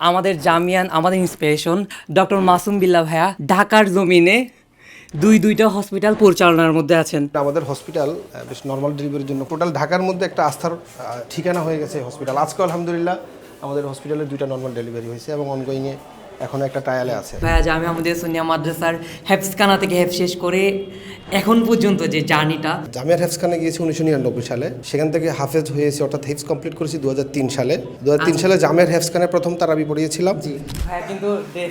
আমাদের জামিয়ান, আমাদের inspiration doctor Masum বিল্লা ভাইয়া ঢাকার জমিনে দুই দুইটা হসপিটাল পরিচালনার মধ্যে আছেন। আমাদের হসপিটাল বেশ নর্মাল ডেলিভারির জন্য। টোটাল ঢাকার মধ্যে একটা আস্থার ঠিকানা হয়ে গেছে হসপিটাল আজকে আলহামদুলিল্লাহ আমাদের হসপিটালে দুইটা নর্মাল ডেলিভারি হয়েছে এবং অনগোয়িংয়ে এখন একটা ট্রায়ালে আছে। ভাইয়া জামিয়া আমাদের সোনিয়া মাদ্রাসার হেফসখানা থেকে হেফ শেষ করে এখন পর্যন্ত যে জার্নিটা। জামিয়ার হেফসখানে গিয়েছি উনিশশো নিরানব্বই সালে। সেখান থেকে হাফেজ হয়েছি অর্থাৎ হেফস কমপ্লিট করেছি দু হাজার তিন সালে। দুহাজার তিন সালে জামিয়ার হেফসখানে প্রথম তারাবি পড়িয়েছিলাম। জি। ভাইয়া কিন্তু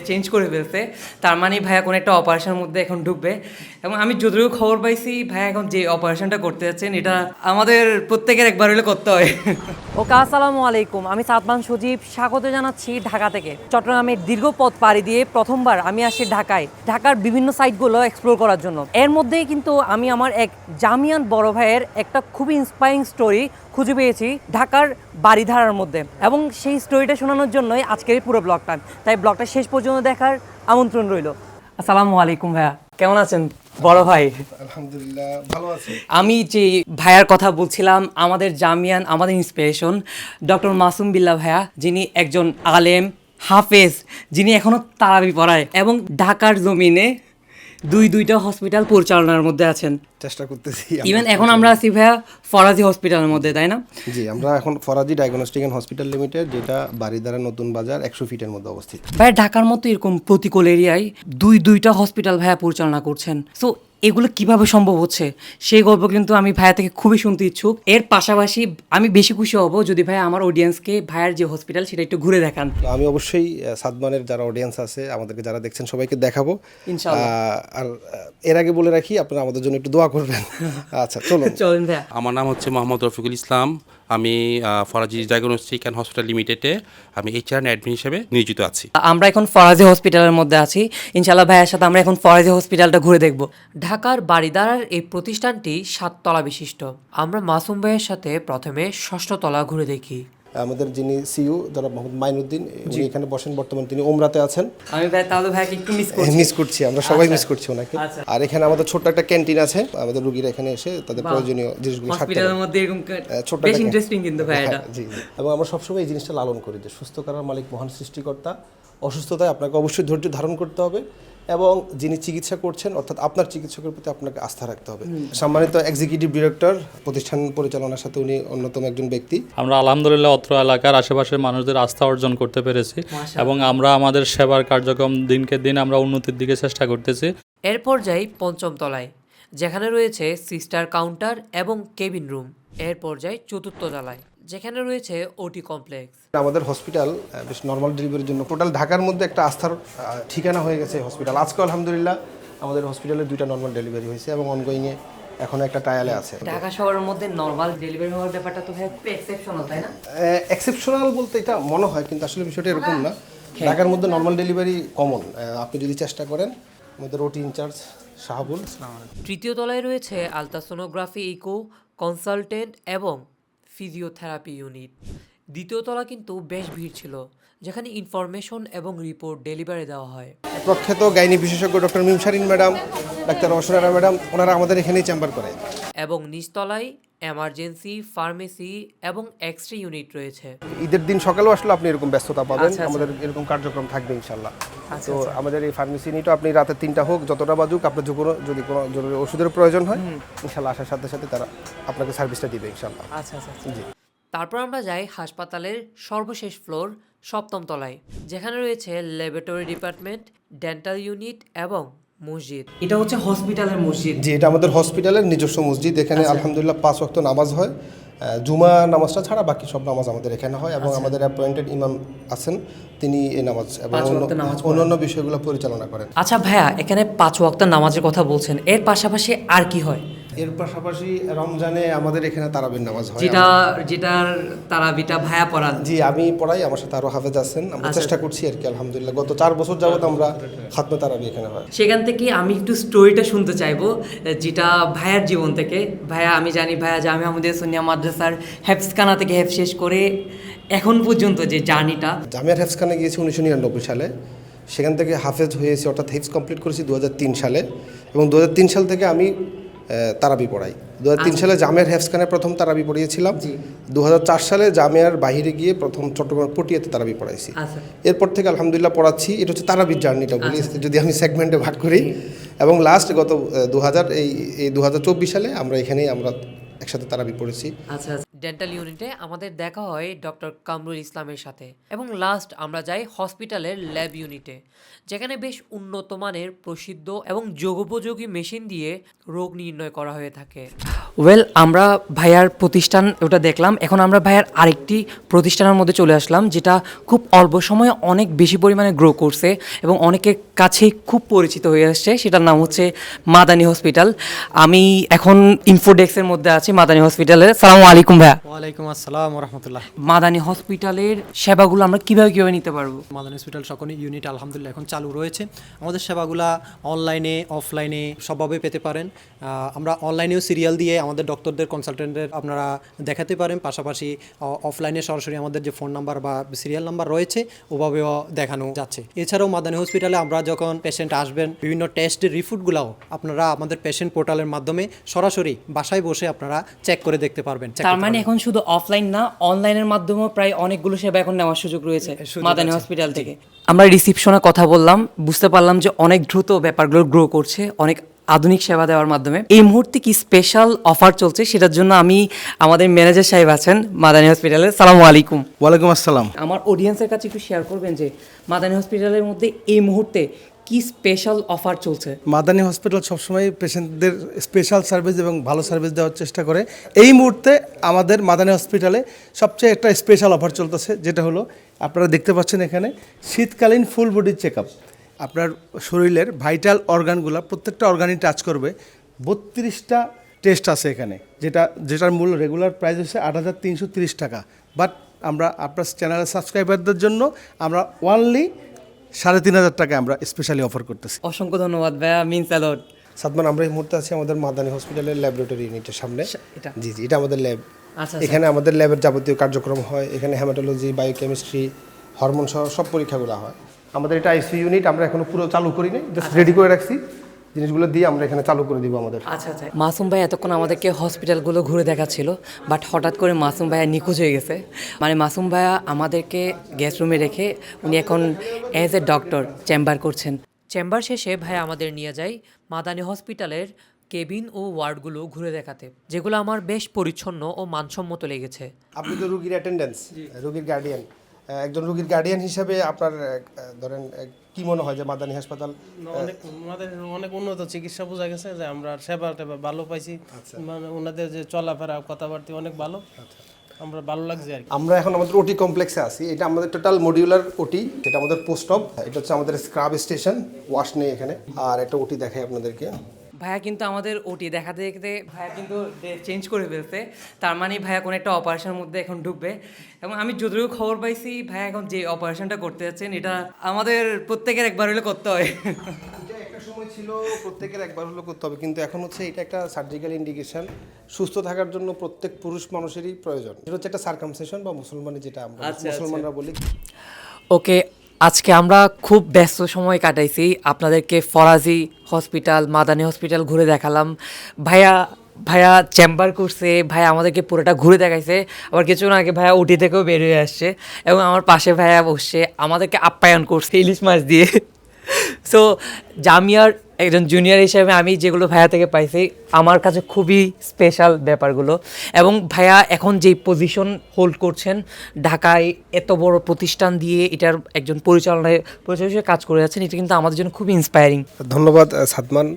চেঞ্জ করে ফেলছে। তার মানে ভাইয়া কোনো একটা অপারেশনের মধ্যে এখন ঢুকবে। এবং আমি যদিও খবর পাইছি ভাইয়া এখন যে অপারেশনটা করতে যাচ্ছেন এটা আমাদের প্রত্যেকের একবার হলে করতে হয়। ওকে আসসালামু আলাইকুম। আমি সাদমান সজীব। স্বাগত জানাচ্ছি ঢাকা থেকে। চট্টগ্রামের দীর্ঘ পথ পাড়ি দিয়ে প্রথমবার আমি আসি ঢাকায় ঢাকার বিভিন্ন সাইটগুলো এক্সপ্লোর করার জন্য। এর মধ্যেই কিন্তু আমি আমার এক জামিয়ান বড় ভাইয়ের একটা খুবই ইন্সপায়ারিং স্টোরি খুঁজে পেয়েছি ঢাকার বাড়িধারার মধ্যে এবং সেই স্টোরিটা শোনানোর জন্যই আজকের এই পুরো ব্লগটা তাই ব্লগটা শেষ পর্যন্ত দেখার আমন্ত্রণ রইল। আসসালামু আলাইকুম ভাইয়া। কেমন আছেন বড় ভাই? আলহামদুলিল্লাহ ভালো আছি। আমি যে ভাইয়ার কথা বলছিলাম আমাদের জামিয়ান আমাদের ইন্সপিরেশন ডক্টর মাসুম বিল্লা ভাইয়া যিনি একজন আলেম হাফেজ যিনি এখনও তারাবি পড়ায় এবং ঢাকার জমিনে দুই দুইটা হসপিটাল পরিচালনার মধ্যে আছেন। চেষ্টা করতেছি ইভেন এখন আমরা আছি ভাইয়া ফরাজি হসপিটালের মধ্যে তাই না? জি আমরা এখন Faraji diagnostic and hospital limited যেটা বাড়িধারা নতুন বাজার একশো ফিটের মধ্যে অবস্থিত। ভাই ঢাকার মতো এরকম প্রতিকূল এরিয়ায় দুই দুইটা হসপিটাল ভাইয়া পরিচালনা করছেন। সো এগুলো কীভাবে সম্ভব হচ্ছে? সেই গল্প কিন্তু আমি ভাইয়া থেকে খুবই শুনতে ইচ্ছুক। এর পাশাপাশি আমি বেশি খুশি হব যদি ভাইয়া আমার অডিয়েন্সকে ভাইয়ার যে হসপিটাল সেটা একটু ঘুরে দেখান। আমি অবশ্যই সাদমানের যারা অডিয়েন্স আছে আমাদেরকে যারা দেখছেন সবাইকে দেখাবো। আর এর আগে বলে রাখি আপনারা আমাদের জন্য একটু দোয়া করবেন। আচ্ছা চলুন। চলেন ভাইয়া। আমার নাম হচ্ছে মোহাম্মদ রফিকুল ইসলাম। আমি ফরাজি ডায়াগনস্টিক অ্যান্ড হসপিটাল লিমিটেডে আমি এইচআর অ্যাডমিন হিসেবে নিয়োজিত আছি। আমরা এখন ফরাজি হসপিটালের মধ্যে আছি। ইনশাল্লাহ ভাইয়ের সাথে আমরা এখন ফরাজি হসপিটালটা ঘুরে দেখব। ঢাকার বাড়িদারার এই প্রতিষ্ঠানটি সাততলা বিশিষ্ট। আমরা মাসুম ভাইয়ের সাথে প্রথমে ষষ্ঠ তলা ঘুরে দেখি। আমাদের যিনি সিইও জনাব মোহাম্মদ মাইনুদ্দিন উনি এখানে বসেন। বর্তমানে তিনি ওমরাতে আছেন। আমি ভাই তাহলে ভাইকে একটু মিস করছি। মিস করছি আমরা সবাই মিস করছি ওনাকে। আচ্ছা। আর এখানে আমাদের ছোট্ট একটা ক্যান্টিন আছে। আমাদের রুগীরা এখানে এসে তাদের প্রয়োজনীয় জিনিসগুলো হসপিটালের। মধ্যে এরকম আহ, ছোট্ট বেশ ইন্টারেস্টিং কিন্তু ভাই এটা। হ্যাঁ, জি জি। এবং আমরা সবসময় এই জিনিসটা লালন করি যে সুস্থ করার মালিক মহান সৃষ্টিকর্তা। অসুস্থতায় আপনাকে অবশ্যই ধৈর্য ধারণ করতে হবে। এবং যিনি চিকিৎসা করছেন অর্থাৎ আপনার চিকিৎসকের প্রতি আপনাকে আস্থা রাখতে হবে। সম্মানিত এক্সিকিউটিভ ডিরেক্টর প্রতিষ্ঠান পরিচালনার সাথে উনি অন্যতম একজন ব্যক্তি। আমরা আলহামদুলিল্লাহ অত্র এলাকার আশেপাশের মানুষদের আস্থা অর্জন করতে পেরেছি এবং আমরা আমাদের সেবার কার্যক্রম দিনকে দিন আমরা উন্নতির দিকে চেষ্টা করতেছি। এরপর যাই পঞ্চম তলায় যেখানে রয়েছে সিস্টার কাউন্টার এবং কেবিন রুম। এরপর যাই চতুর্থ তলায়। যেখানে রয়েছে ওটি কমপ্লেক্স আমাদের হসপিটাল বেশ নর্মাল ডেলিভারির জন্য। টোটাল ঢাকার মধ্যে একটা আস্থার ঠিকানা হয়ে গেছে হসপিটাল আজকে আলহামদুলিল্লাহ আমাদের হসপিটালে দুইটা নর্মাল ডেলিভারি হয়েছে এবং অনগোয়িংয়ে এখন একটা ট্রায়ালে আছে। ঢাকা শহরের মধ্যে নর্মাল ডেলিভারি হওয়ার ব্যাপারটা তো ভাই এক্সেপশনাল তাই না? এক্সেপশনাল বলতে এটা মনে হয় কিন্তু আসলে বিষয়টা এরকম না। ঢাকার মধ্যে নর্মাল ডেলিভারি কমন আপনি যদি চেষ্টা করেন আমাদের ওটি ইনচার্জ শাহাবুল। তৃতীয় তলায় রয়েছে আলট্রাসোনোগ্রাফি ইকো কনসালটেন্ট এবং ফিজিওথেরাপি ইউনিট দ্বিতীয় তলা কিন্তু বেশ ভিড় ছিল যেখানে ইনফরমেশন এবং রিপোর্ট ডেলিভারি দেওয়া হয়। প্রখ্যাত গাইনি বিশেষজ্ঞ doctor Mimsarin madam doctor Asrara madam ওনারা আমাদের এখানেই চেম্বার করে। এবং নিচতলায় এমার্জেন্সি ফার্মেসি এবং এক্স রে ইউনিট রয়েছে। ঈদের দিন সকালেও আসলে আপনি এরকম ব্যস্ততা পাবেন। আচ্ছা, আচ্ছা। আমাদের এরকম কার্যক্রম থাকবে ইনশাল্লাহ তো আমাদের এই ফার্মেসি নিয়েও আপনি রাতে তিনটা হোক যতটা বাজুক আপনার কোনো যদি কোনো জরুরি ওষুধের প্রয়োজন হয় ইনশাল্লাহ আসার সাথে সাথে তারা আপনাকে সার্ভিসটা দিবে ইনশাল্লাহ আচ্ছা আচ্ছা আচ্ছা। জি। তারপর আমরা যাই হাসপাতালের সর্বশেষ ফ্লোর সপ্তম তলায়। যেখানে রয়েছে ল্যাবরেটরি ডিপার্টমেন্ট ডেন্টাল ইউনিট এবং মসজিদ। এটা হচ্ছে হসপিটালের মসজিদ। জি এটা আমাদের হসপিটালের নিজস্ব মসজিদ। এখানে আলহামদুলিল্লাহ পাঁচ ওয়াক্ত নামাজ হয়। জুমা নামাজটা ছাড়া বাকি সব নামাজ আমাদের এখানে হয় এবং আমাদের অ্যাপয়েন্টেড ইমাম আছেন। তিনি এই নামাজ এবং অন্যান্য বিষয়গুলো পরিচালনা করেন। আচ্ছা ভাইয়া এখানে পাঁচ ওয়াক্ত নামাজের কথা বলছেন। এর পাশাপাশি আর কি হয়? এর পাশাপাশি রমজানে আমাদের এখানে তারাবির নামাজ হয়। যেটা যেটার তারাবিটা ভায়া পড়ান জি আমি পড়াই আমার সাথে আরও হাফেজ আছেন। আমরা আচ্ছা। চেষ্টা করছি আর কি আলহামদুলিল্লাহ। গত চার বছর যাবত আমরা খাতমে তারাবি এখানে হয়। সেখান থেকে আমি একটু স্টোরিটা শুনতে চাইব যেটা ভাইয়ার জীবন থেকে। ভাইয়া আমি জানি ভাইয়া জামি আমাদের সোনিয়া মাদ্রাসার হেফসখানা থেকে হেফ শেষ করে এখন পর্যন্ত যে জার্নিটা। জামিয়ার হেফসখানে গিয়েছি উনিশশো নিরানব্বই সালে। সেখান থেকে হাফেজ হয়েছি অর্থাৎ হেফস কমপ্লিট করেছি দু হাজার তিন সালে। এবং দু হাজার তিন সাল থেকে আমি তারাবি পড়াই। দু হাজার তিন সালে জামিয়ার হেফসখানে প্রথম তারাবি পড়িয়েছিলাম। দু হাজার চার সালে জামিয়ার বাহিরে গিয়ে প্রথম চট্টগ্রাম পটিয়াতে তারাবি পড়াইছি। আচ্ছা। এরপর থেকে আলহামদুলিল্লাহ পড়াচ্ছি। এটা হচ্ছে তারাবির জার্নিটা বলি যদি আমি সেগমেন্টে ভাগ করি। এবং লাস্ট গত দু হাজার এই এই দু হাজার চব্বিশ সালে আমরা এখানেই আমরা একসাথে তারাবি পড়েছি। আচ্ছা আচ্ছা। ডেন্টাল ইউনিটে আমাদের দেখা হয় ডক্টর কামরুল ইসলামের সাথে। এবং লাস্ট আমরা যাই হসপিটালের ল্যাব ইউনিটে যেখানে বেশ উন্নত মানের প্রসিদ্ধ এবং যোগোপযোগী মেশিন দিয়ে রোগ নির্ণয় করা হয়ে থাকে। ওয়েল আমরা ভাইয়ার প্রতিষ্ঠান ওটা দেখলাম। এখন আমরা ভাইয়ার আরেকটি প্রতিষ্ঠানের মধ্যে চলে আসলাম যেটা খুব অল্প সময়ে অনেক বেশি পরিমাণে গ্রো করছে এবং অনেকের কাছেই খুব পরিচিত হয়ে আসছে। সেটার নাম হচ্ছে মাদানী হসপিটাল। আমি এখন ইনফোডেক্সের মধ্যে আছি মাদানী হসপিটালের। সালাম আলাইকুম ভাইয়া। ওয়ালাইকুম আসসালাম রহমতুল্লাহ। মাদানী হসপিটালের সেবাগুলো আমরা কীভাবে কীভাবে নিতে পারব? মাদান হসপিটাল সকল ইউনিট আলহামদুলিল্লাহ এখন চালু রয়েছে। আমাদের সেবাগুলা অনলাইনে অফলাইনে সবভাবে পেতে পারেন। আমরা অনলাইনেও সিরিয়াল দিয়ে আমাদের ডক্টরদের কনসালটেন্টদের আপনারা দেখাতে পারেন। পাশাপাশি অফলাইনে সরাসরি আমাদের যে ফোন নাম্বার বা সিরিয়াল নাম্বার রয়েছে ওভাবেও দেখানো যাচ্ছে। এছাড়াও মাদানী হসপিটালে আমরা যখন পেশেন্ট আসবেন বিভিন্ন টেস্টের রিপোর্টগুলাও আপনারা আমাদের পেশেন্ট পোর্টালের মাধ্যমে সরাসরি বাসায় বসে আপনারা চেক করে দেখতে পারবেন। তার মানে এখন শুধু অফলাইন না অনলাইনের মাধ্যমেও প্রায় অনেকগুলো সেবা এখন নেওয়ার সুযোগ রয়েছে মাদানী হসপিটাল থেকে। আমরা রিসিপশনে কথা বললাম বুঝতে পারলাম যে অনেক দ্রুত ব্যাপারগুলো গ্রো করছে অনেক আধুনিক সেবা দেওয়ার মাধ্যমে। এই মুহূর্তে কি স্পেশাল অফার চলছে? সেটার জন্য আমি আমাদের ম্যানেজার সাহেব আছেন মাদানী হসপিটালের সালামু আলাইকুম। ওয়ালাইকুম আসসালাম। আমার অডিয়েন্সের কাছে একটু শেয়ার করবেন যে মাদানী হসপিটালের মধ্যে এই মুহূর্তে কি স্পেশাল অফার চলছে? মাদানী হসপিটাল সবসময় পেশেন্টদের স্পেশাল সার্ভিস এবং ভালো সার্ভিস দেওয়ার চেষ্টা করে। এই মুহূর্তে আমাদের মাদানী হসপিটালে সবচেয়ে একটা স্পেশাল অফার চলতেছে যেটা হলো আপনারা দেখতে পাচ্ছেন এখানে শীতকালীন ফুল বডি চেক আপ আপনার শরীরের ভাইটাল অর্গানগুলো প্রত্যেকটা অর্গানই টাচ করবে। বত্রিশটা টেস্ট আছে এখানে যেটা যেটার মূল্য রেগুলার প্রাইস হচ্ছে আট হাজার তিনশো তিরিশ টাকা। বাট আমরা আপনার চ্যানেলের সাবস্ক্রাইবারদের জন্য আমরা ওয়ানলি সাড়ে তিন হাজার টাকা আমরা স্পেশালি অফার করতেছি। অসংখ্য ধন্যবাদ ভাইয়া মিনস অ্যালট সাদমান আমরা এই মুহূর্তে আছি আমাদের মাদানী হসপিটালের ল্যাবরেটরি ইউনিটের সামনে। এটা? জি জি এটা আমাদের ল্যাব আচ্ছা, এখানে আমাদের ল্যাবের যাবতীয় কার্যক্রম হয় এখানে হ্যামাটোলজি বায়োকেমিস্ট্রি হরমোন সহ সব পরীক্ষাগুলো হয়। আমাদের এটা আইসি ইউনিট আমরা এখনও পুরো চালু করি নাই জাস্ট রেডি করে রাখছি। জিনিসগুলো দিয়ে আমরা এখানে চালু করে দিব আমাদের। আচ্ছা আচ্ছা। মাসুম ভাই এতক্ষণ আমাদেরকে হসপিটালগুলো ঘুরে দেখাচ্ছিল বাট হঠাৎ করে মাসুম ভাইয়া নিখোঁজ হয়ে গেছে। মানে মাসুম ভাইয়া আমাদেরকে গেস্ট রুমে রেখে উনি এখন অ্যাজ এ ডক্টর চেম্বার করছেন। চেম্বার শেষে ভাই আমাদের নিয়ে যায় মাদানী হসপিটালের কেবিন ও ওয়ার্ডগুলো ঘুরে দেখাতে যেগুলো আমার বেশ পরিচ্ছন্ন ও মানসম্মত লেগেছে। আপনি তো রুগীর অ্যাটেন্ডেন্স রুগীর গার্ডিয়ান একজন রুগীর গার্ডিয়ান হিসাবে আপনার ধরেন কি মনে হয় যে মাদানী হাসপাতাল অনেক আমাদের অনেক উন্নত চিকিৎসা বোঝা গেছে যে আমরা সেবা টেবা ভালো পাইছি। মানে ওনাদের যে চলাফেরা কথাবার্তা অনেক ভালো। আমরা ভালো লাগছে আর আমরা এখন আমাদের ওটি কমপ্লেক্সে আছি। এটা আমাদের টোটাল মডিউলার ওটি এটা আমাদের পোস্ট অফ এটা হচ্ছে আমাদের স্ক্রাব স্টেশন ওয়াশ নেই এখানে। আর একটা ওটি দেখাই আপনাদেরকে। ভাইয়া কিন্তু আমাদের ওটি দেখাতে দেখতে ভাইয়া কিন্তু চেঞ্জ করে ফেলছে। তার মানে ভাইয়া কোনো একটা অপারেশনের মধ্যে এখন ঢুকবে। এবং আমি যতটুকু খবর পাইছি ভাইয়া এখন যে অপারেশনটা করতে যাচ্ছেন এটা আমাদের প্রত্যেকের একবার হলে করতে হয়। একটা সময় ছিল প্রত্যেকের একবার হলো করতে হবে। কিন্তু এখন হচ্ছে এটা একটা সার্জিক্যাল ইন্ডিকেশন সুস্থ থাকার জন্য প্রত্যেক পুরুষ মানুষেরই প্রয়োজন। এটা হচ্ছে একটা সার্কামসেশন বা মুসলমানে যেটা আমরা মুসলমানরা বলি। ওকে আজকে আমরা খুব ব্যস্ত সময় কাটাইছি। আপনাদেরকে ফরাজি হসপিটাল, মাদানী হসপিটাল ঘুরে দেখালাম। ভাইয়া ভাইয়া চেম্বার করছে, ভাইয়া আমাদেরকে পুরোটা ঘুরে দেখাইছে। আবার কিছুক্ষণ আগে ভাইয়া উটি থেকেও বের হয়ে আসছে এবং আমার পাশে ভাইয়া বসছে, আমাদেরকে আপ্যায়ন করছে ইলিশ মাছ দিয়ে। সো জামিয়ার একজন জুনিয়র হিসেবে আমি যেগুলো ভাইয়া থেকে পাইছি আমার কাছে খুবই স্পেশাল ব্যাপারগুলো। এবং ভাইয়া এখন যেই পজিশন হোল্ড করছেন ঢাকায় এত বড় প্রতিষ্ঠান দিয়ে এটার একজন পরিচালনায় পরিচালক হিসেবে কাজ করে যাচ্ছেন এটা কিন্তু আমাদের জন্য খুবই ইন্সপায়ারিং ধন্যবাদ সাদমান।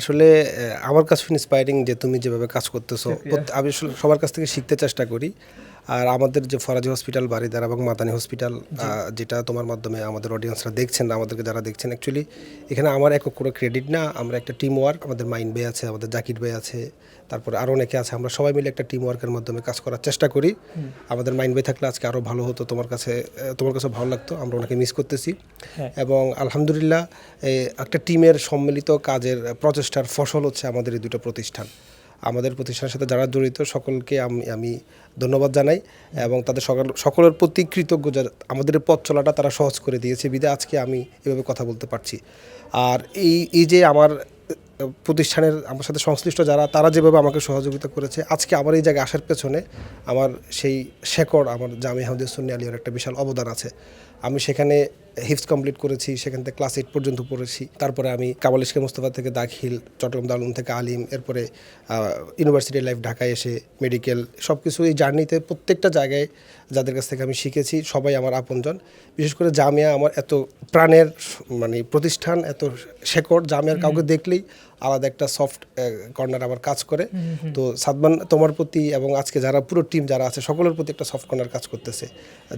আসলে আমার কাছে ইন্সপায়ারিং যে তুমি যেভাবে কাজ করতেছো। আমি আসলে সবার কাছ থেকে শিখতে চেষ্টা করি। আর আমাদের যে ফরাজি হসপিটাল বারিদার এবং মাদানী হসপিটাল যেটা তোমার মাধ্যমে আমাদের অডিয়েন্সরা দেখছেন আমাদেরকে যারা দেখছেন অ্যাকচুয়ালি এখানে আমার একক কোনো ক্রেডিট না আমরা একটা টিম ওয়ার্ক আমাদের মাইন ভাই আছে আমাদের জাকির ভাই আছে তারপরে আরও অনেকে আছে আমরা সবাই মিলে একটা টিম ওয়ার্কের মাধ্যমে কাজ করার চেষ্টা করি। আমাদের মাইন ভাই থাকলে আজকে আরও ভালো হতো তোমার কাছে তোমার কাছে ভালো লাগতো আমরা ওনাকে মিস করতেছি। এবং আলহামদুলিল্লাহ একটা টিমের সম্মিলিত কাজের প্রচেষ্টার ফসল হচ্ছে আমাদের এই দুটো প্রতিষ্ঠান। আমাদের প্রতিষ্ঠানের সাথে যারা জড়িত, সকলকে আমি আমি ধন্যবাদ জানাই এবং তাদের সকল, সকলের প্রতি কৃতজ্ঞ আমাদের পথ চলাটা তারা সহজ করে দিয়েছে। বিদে, আজকে আমি এভাবে কথা বলতে পারছি। আর এই এই যে আমার, প্রতিষ্ঠানের আমার সাথে সংশ্লিষ্ট যারা, তারা যেভাবে আমাকে সহযোগিতা করেছে, আজকে আমার এই জায়গায় আসার পেছনে আমার সেই শেকড় আমার জামি হামদে সুন্নি আলিয়ার একটা বিশাল অবদান আছে। আমি সেখানে হিপস কমপ্লিট করেছি সেখান থেকে ক্লাস এইট পর্যন্ত পড়েছি। তারপরে আমি কামাল ইসকে মুস্তফা থেকে দাখিল চট্টগ্রাম দারুণ থেকে আলিম এরপরে ইউনিভার্সিটি লাইফ ঢাকায় এসে মেডিকেল সব কিছু এই জার্নিতে প্রত্যেকটা জায়গায় যাদের কাছ থেকে আমি শিখেছি সবাই আমার আপনজন। বিশেষ করে জামিয়া আমার এত প্রাণের মানে প্রতিষ্ঠান এত শেকড় জামিয়ার কাউকে দেখলেই আলাদা একটা সফট কর্নার আমার কাজ করে। তো সাদমান তোমার প্রতি এবং আজকে যারা পুরো টিম যারা আছে সকলের প্রতি একটা সফট কর্নার কাজ করতেছে।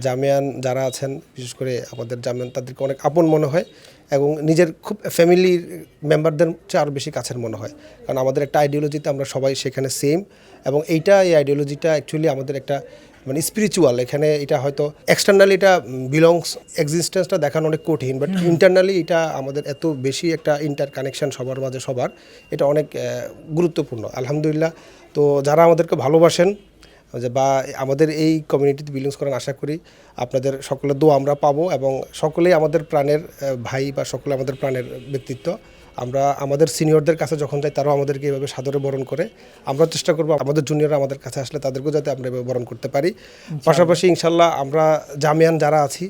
জামিয়ান যারা আছেন বিশেষ করে আমাদের জামিয়ান তাদেরকে অনেক আপন মনে হয় এবং নিজের খুব ফ্যামিলির মেম্বারদের চেয়ে আরও বেশি কাছের মনে হয়। কারণ আমাদের একটা আইডিওলজিতে আমরা সবাই সেখানে সেম এবং এইটা এই আইডিওলজিটা অ্যাকচুয়ালি আমাদের একটা মানে স্পিরিচুয়াল এখানে এটা হয়তো এক্সটার্নালি এটা বিলংস এক্সিস্টেন্সটা দেখানো অনেক কঠিন বাট ইন্টারনালি এটা আমাদের এত বেশি একটা ইন্টার কানেকশান সবার মাঝে সবার এটা অনেক গুরুত্বপূর্ণ। আলহামদুলিল্লাহ। তো যারা আমাদেরকে ভালোবাসেন বা আমাদের এই কমিউনিটিতে বিলংস করেন আশা করি আপনাদের সকলের দোয়া আমরা পাবো এবং সকলেই আমাদের প্রাণের ভাই বা সকলে আমাদের প্রাণের ব্যক্তিত্ব। আমরা আমাদের সিনিয়রদের কাছে যখন যাই তারাও আমাদেরকে এভাবে সাদরে বরণ করে। আমরা চেষ্টা করব আমাদের জুনিয়ররা আমাদের কাছে আসলে তাদেরকেও যাতে আমরা এভাবে বরণ করতে পারি। পাশাপাশি ইনশাল্লাহ আমরা জামিয়ান যারা আছি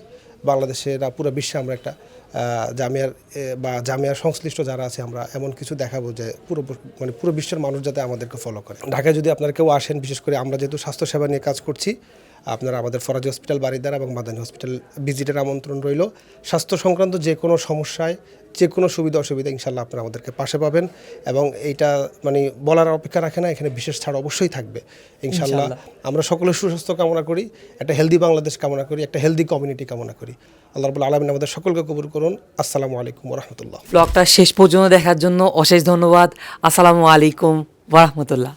বাংলাদেশের পুরো বিশ্বে আমরা একটা জামিয়ার বা জামিয়ার সংশ্লিষ্ট যারা আছে, আমরা এমন কিছু দেখাবো যে পুরো মানে পুরো বিশ্বের মানুষ যাতে আমাদেরকে ফলো করে। ঢাকায় যদি আপনারা কেউ আসেন, বিশেষ করে আমরা যেহেতু স্বাস্থ্যসেবা নিয়ে কাজ করছি আপনারা আমাদের ফরাজি হসপিটাল বারিদার এবং মাদানী হসপিটাল ভিজিটের আমন্ত্রণ রইল। স্বাস্থ্য সংক্রান্ত যে কোনো সমস্যায় যে কোনো সুবিধা অসুবিধা ইনশাল্লাহ আপনারা আমাদেরকে পাশে পাবেন এবং এইটা মানে বলার অপেক্ষা রাখে না এখানে বিশেষ ছাড় অবশ্যই থাকবে। ইনশাল্লাহ আমরা সকলে সুস্বাস্থ্য কামনা করি একটা হেলদি বাংলাদেশ কামনা করি একটা হেলদি কমিউনিটি কামনা করি। আল্লাহ রবুল আলমিন আমাদের সকলকে কবুল করুন। আসসালামু আলাইকুম রহমতুল্লাহ। ব্লগটা শেষ পর্যন্ত দেখার জন্য অশেষ ধন্যবাদ। আসসালামু আলাইকুম ওরহমতুল্লাহ